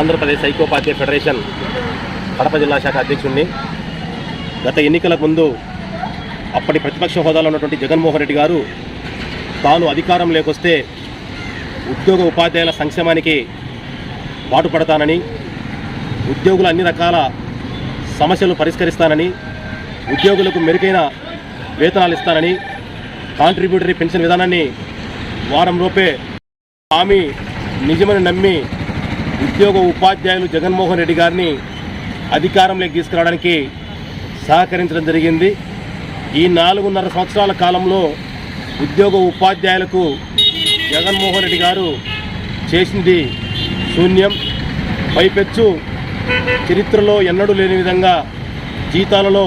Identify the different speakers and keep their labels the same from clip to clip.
Speaker 1: Andhra Pradesh ఐకోపాధ్యాయ federation Kadapa జిల్లా శాఖ అధ్యక్షుడిని గత ఎన్నికలకు ముందు అప్పటి ప్రతిపక్ష హోదాలో ఉన్నటువంటి జగన్మోహన్ రెడ్డి గారు తాను అధికారం లేకొస్తే ఉద్యోగ ఉపాధ్యాయుల సంక్షేమానికి బాటుపడతానని ఉద్యోగుల అన్ని రకాల సమస్యలు పరిష్కరిస్తానని ఉద్యోగులకు మెరుగైన వేతనాలు ఇస్తానని కాంట్రిబ్యూటరీ పెన్షన్ విధానాన్ని వారం లోపే హామీ నిజమని నమ్మి ఉద్యోగ ఉపాధ్యాయులు జగన్మోహన్ రెడ్డి గారిని అధికారంలోకి తీసుకురావడానికి సహకరించడం జరిగింది. ఈ నాలుగున్నర సంవత్సరాల కాలంలో ఉద్యోగ ఉపాధ్యాయులకు జగన్మోహన్ రెడ్డి గారు చేసింది శూన్యం. పైపెచ్చు చరిత్రలో ఎన్నడూ లేని విధంగా జీతాలలో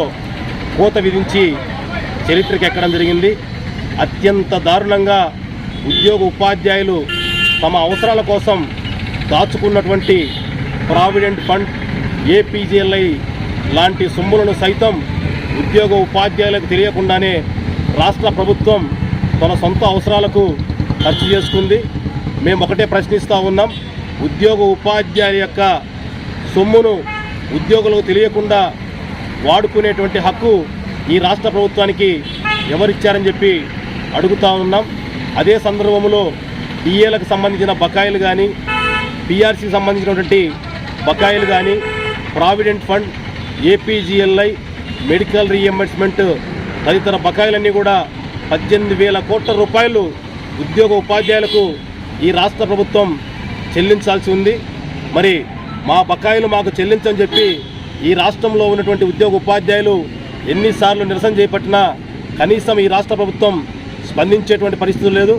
Speaker 1: కోత విధించి చరిత్రకి ఎక్కడం జరిగింది. అత్యంత దారుణంగా ఉద్యోగ ఉపాధ్యాయులు తమ అవసరాల కోసం దాచుకున్నటువంటి ప్రావిడెంట్ ఫండ్ ఏపీజీఎల్ఐ లాంటి సొమ్ములను సైతం ఉద్యోగ ఉపాధ్యాయులకు తెలియకుండానే రాష్ట్ర ప్రభుత్వం తన సొంత అవసరాలకు ఖర్చు చేసుకుంది. మేము ఒకటే ప్రశ్నిస్తూ ఉన్నాం. ఉద్యోగ ఉపాధ్యాయుల యొక్క సొమ్మును ఉద్యోగులకు తెలియకుండా వాడుకునేటువంటి హక్కు ఈ రాష్ట్ర ప్రభుత్వానికి ఎవరిచ్చారని చెప్పి అడుగుతా ఉన్నాం. అదే సందర్భంలో డిఏలకు సంబంధించిన బకాయిలు కానీ పిఆర్సీకి సంబంధించినటువంటి బకాయిలు కానీ provident fund APGLI medical reimbursement తదితర బకాయిలన్నీ కూడా పద్దెనిమిది వేల కోట్ల రూపాయలు ఉద్యోగ ఉపాధ్యాయులకు ఈ రాష్ట్ర ప్రభుత్వం చెల్లించాల్సి ఉంది. మరి మా బకాయిలు మాకు చెల్లించని చెప్పి ఈ రాష్ట్రంలో ఉన్నటువంటి ఉద్యోగ ఉపాధ్యాయులు ఎన్నిసార్లు నిరసన చేపట్టినా కనీసం ఈ రాష్ట్ర ప్రభుత్వం స్పందించేటువంటి పరిస్థితి లేదు.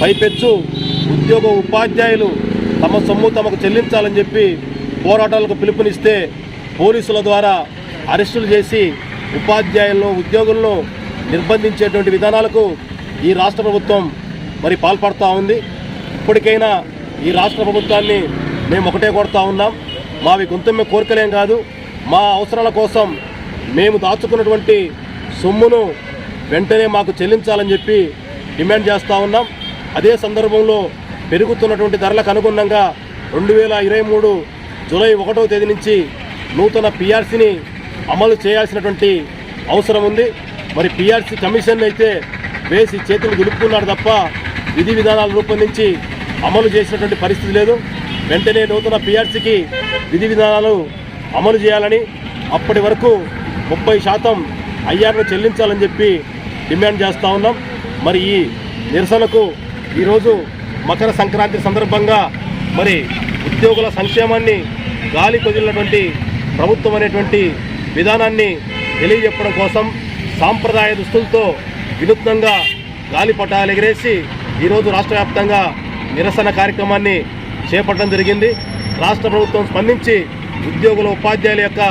Speaker 1: పైపెచ్చు ఉద్యోగ ఉపాధ్యాయులు తమ సొమ్ము తమకు చెల్లించాలని చెప్పి పోరాటాలకు పిలుపునిస్తే పోలీసుల ద్వారా అరెస్టులు చేసి ఉపాధ్యాయులను ఉద్యోగులను నిర్బంధించేటువంటి విధానాలకు ఈ రాష్ట్ర ప్రభుత్వం మరి పాల్పడుతూ ఉంది. ఇప్పటికైనా ఈ రాష్ట్ర ప్రభుత్వాన్ని మేము ఒకటే కొడతా ఉన్నాం. మావి గుంతమే కోరికలేం కాదు. మా అవసరాల కోసం మేము దాచుకున్నటువంటి సొమ్మును వెంటనే మాకు చెల్లించాలని చెప్పి డిమాండ్ చేస్తూ ఉన్నాం. అదే సందర్భంలో పెరుగుతున్నటువంటి ధరలకు అనుగుణంగా రెండు వేల ఇరవై మూడు జూలై ఒకటవ తేదీ నుంచి నూతన పిఆర్సీని అమలు చేయాల్సినటువంటి అవసరం ఉంది. మరి పిఆర్సీ కమిషన్ అయితే వేసి చేతులు దులుపుకున్నాడు తప్ప విధి విధానాలు రూపొందించి అమలు చేసినటువంటి పరిస్థితి లేదు. వెంటనే నూతన పిఆర్సీకి విధి విధానాలు అమలు చేయాలని అప్పటి వరకు ముప్పై శాతం ఐఆర్ను చెల్లించాలని చెప్పి డిమాండ్ చేస్తూ ఉన్నాం. మరి ఈ నిరసనకు ఈరోజు మకర సంక్రాంతి సందర్భంగా మరి ఉద్యోగుల సంక్షేమాన్ని గాలి కొదిలినటువంటి ప్రభుత్వం అనేటువంటి విధానాన్ని తెలియజెప్పడం కోసం సాంప్రదాయ దుస్తులతో వినూత్నంగా గాలిపటాలు ఎగిరేసి ఈరోజు రాష్ట్ర వ్యాప్తంగా నిరసన కార్యక్రమాన్ని చేపట్టడం జరిగింది. రాష్ట్ర ప్రభుత్వం స్పందించి ఉద్యోగుల ఉపాధ్యాయుల యొక్క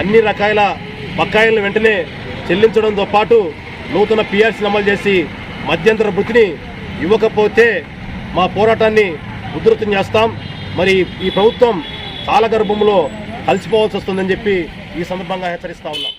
Speaker 1: అన్ని రకాల బకాయిలను వెంటనే చెల్లించడంతో పాటు నూతన పిఆర్సీని అమలు చేసి మధ్యంతర వృత్తిని ఇవ్వకపోతే మా పోరాటాన్ని ఉధృతం చేస్తాం. మరి ఈ ప్రభుత్వం కాలగర్భంలో కలిసిపోవాల్సి వస్తుందని చెప్పి ఈ సందర్భంగా హెచ్చరిస్తా ఉన్నాం.